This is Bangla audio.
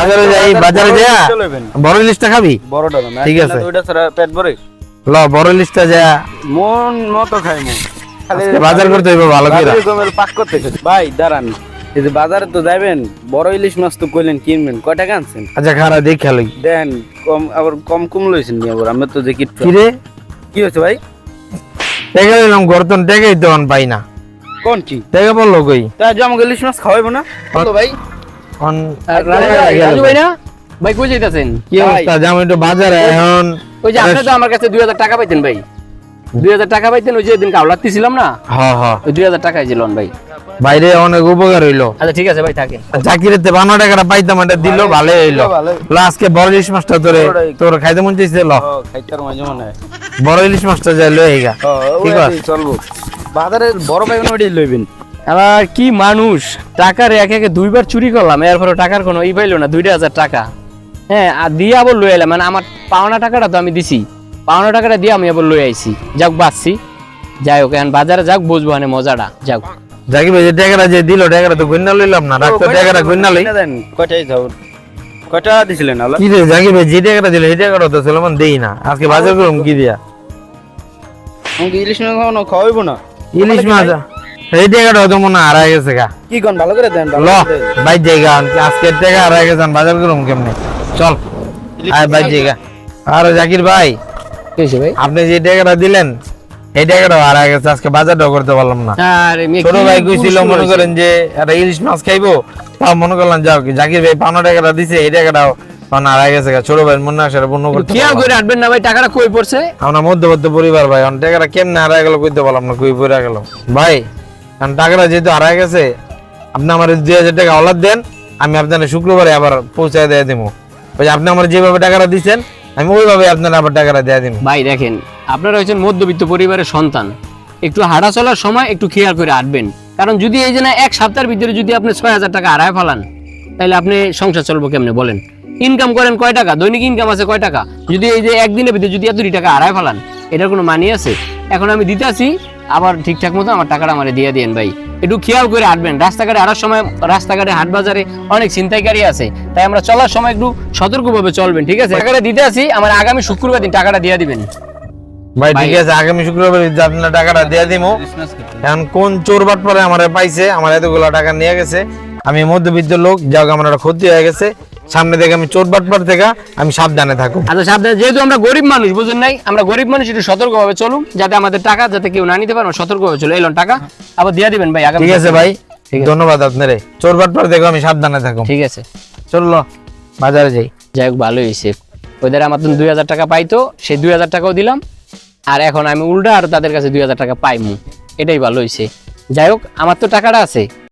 বাজারে যাই বাজারে যা বড় ইলিশটা খাবি? বড়টা না ঠিক আছে। ছাড়া পেট ভরে। ল বড় ইলিশটা যা। মন মতো খাই মন। বাজার করতে হইব ভালো করে। পাক করতে ভাই দাঁড়ান। এই যে বাজারে তো যাবেন বড় ইলিশ মাছ তো কইলেন কিনবেন। কয় টাকা আনছেন? আচ্ছা খারা দেখ খেলো দেন কম আবার কম কম লইছেন নি আবার? আমি তো যে কি রে? কি হয়েছে ভাই? টেকে দিলাম গর্তন তো অন পাই না। কোন কি? দেখে বলল কই? তা যে আমাকে ইলিশ মাছ খাওয়াইবো না। কত ভাই অন রাজু ভাই না? ভাই কই যাইতাছেন? কি অবস্থা? যেমন একটু বাজারে এখন। ওই যে আপনি তো আমার কাছে দুই হাজার টাকা পাইতেন ভাই। দুই হাজার টাকা পাইতেন ওই যে দিন কাউ লাগতেছিলাম না? হ হ। ওই দুই হাজার টাকাই ছিলেন ভাই। বাইরে অনেক উপকার হইল। আচ্ছা ঠিক আছে ভাই থাকেন চাকরিতে বান্ন টাকাটা পাইতাম এটা দিল ভালো হইল। আজকে বড় ইলিশ মাছটা তোরে তোর খাইতে মন চাইছে ল। খাইতার মাঝে মনে বড় ইলিশ মাছটা যাই লই গা ঠিক আছে। চলবো। বাজারের বড় ভাই ওইটাই লইবেন। আবার কি মানুষ? টাকার এক একে দুইবার চুরি করলাম এরপরে টাকার কোনো ই পাইলো না দুইটা হাজার টাকা। হ্যাঁ আর দিয়ে আবার লই এলাম মানে আমার পাওনা টাকাটা তো আমি দিছি। পাওনা টাকাটা দিয়ে আমি আবার লই আইছি। যাক বাঁচছি। যাই হোক এখন বাজারে যাক বুঝব মানে মজাটা। যাক। জাকি ভাই যে টাকাটা যে দিল টাকাটা তো গন্যা লইলাম না রাখতো টাকাটা গন্যা লই। দেন কয়টাই যাও কয়টা দিছিলেন আলা কি রে জাকি ভাই যে টাকাটা দিল এই টাকাটা তো সুলেমান দেই না। আজকে বাজার করুম কি দিয়া? আমাকে ইলিশ মাছ খাওয়ানো খাওয়াইবো না। ইলিশ মাছ এই টাকাটা তো মনে হারাই গেছে গা। কি কোন ভালো করে দেন ল করে জায়গা আজকের টাকা হারাই গেছে বাজার করুম কেমনে? চল আয় বাইর জায়গা আর জাকির ভাই ভাই? আপনি যে টাকাটা দিলেন এই টাকাটা হারাই গেছে আজকে বাজারটাও করতে পারলাম না। ছোট ভাই কইছিল মনে করেন যে একটা ইলিশ মাছ খাইবো? তাও মনে করলাম যাও জাকির ভাই পানো টাকাটা দিছে এই টাকাটাও হারাই গেছে ছোট ভাই মনে আসে করতে করে আটবেন না ভাই টাকাটা কই পড়ছে? আমরা মধ্যবর্তী পরিবার ভাই টাকাটা কেমনে হারাই গেল কইতে পারলাম না কই পড়ে গেল। ভাই কারণ টাকাটা যেহেতু হারাই গেছে, আপনি আমার দুই হাজার টাকা অলাদ দেন, আমি আপনার শুক্রবারে আবার পৌঁছায় দিয়ে দিব ওই আপনি আমার যেভাবে টাকাটা দিচ্ছেন আমি ওইভাবে আপনার আবার টাকাটা দিয়ে দিব ভাই, দেখেন, আপনারা হচ্ছেন মধ্যবিত্ত পরিবারের সন্তান। একটু হাঁটা চলার সময় একটু খেয়াল করে হাঁটবেন। কারণ যদি এই যে না এক সপ্তাহের ভিতরে যদি আপনি ছয় হাজার টাকা হারায় ফেলান, তাহলে আপনি সংসার চলবো কেমনে বলেন? ইনকাম করেন কয় টাকা? দৈনিক ইনকাম আছে কয় টাকা? যদি এই যে একদিনের ভিতরে যদি এত টাকা হারায় ফেলান, এটার কোনো মানি আছে? এখন আমি দিতে আসি আবার ঠিকঠাক মতো আমার টাকাটা আমার দিয়ে দিন ভাই। একটু খেয়াল করে হাঁটবেন। রাস্তাঘাটে হাঁটার সময় রাস্তাঘাটে হাট বাজারে অনেক ছিনতাইকারী আছে। তাই আমরা চলার সময় একটু সতর্কভাবে চলবেন ঠিক আছে? টাকাটা দিতে আসি আমার আগামী শুক্রবার দিন টাকাটা দিয়ে দিবেন। ভাই ঠিক আছে আগামী শুক্রবারে আপনার টাকাটা দিয়ে দিব ইলিশ এখন কোন চোর বাট পরে আমার পাইছে? আমার এতগুলো টাকা নিয়ে গেছে। আমি মধ্যবিত্ত লোক যাও আমার একটা ক্ষতি হয়ে গেছে। সামনে থেকে আমি চোর বাট পর থেকে আমি সাবধানে থাকো আচ্ছা সাবধানে যেহেতু আমরা গরিব মানুষ বুঝুন নাই? আমরা গরিব মানুষ একটু সতর্কভাবে চলুন যাতে আমাদের টাকা যাতে কেউ না নিতে পারে সতর্কভাবে চলো এলন টাকা আবার দিয়ে দিবেন ভাই ঠিক আছে ভাই ধন্যবাদ আপনারে। চোর বাট পর দেখো আমি সাবধানে থাকো ঠিক আছে। চলল বাজারে যাই। যাই হোক ভালোই হয়েছে। ওদের আমার দুই হাজার টাকা পাইতো সেই দুই হাজার টাকাও দিলাম। আর এখন আমি উল্টা আর তাদের কাছে দুই হাজার টাকা পাইমু। এটাই ভালো হয়েছে। যাই হোক আমার তো টাকাটা আছে।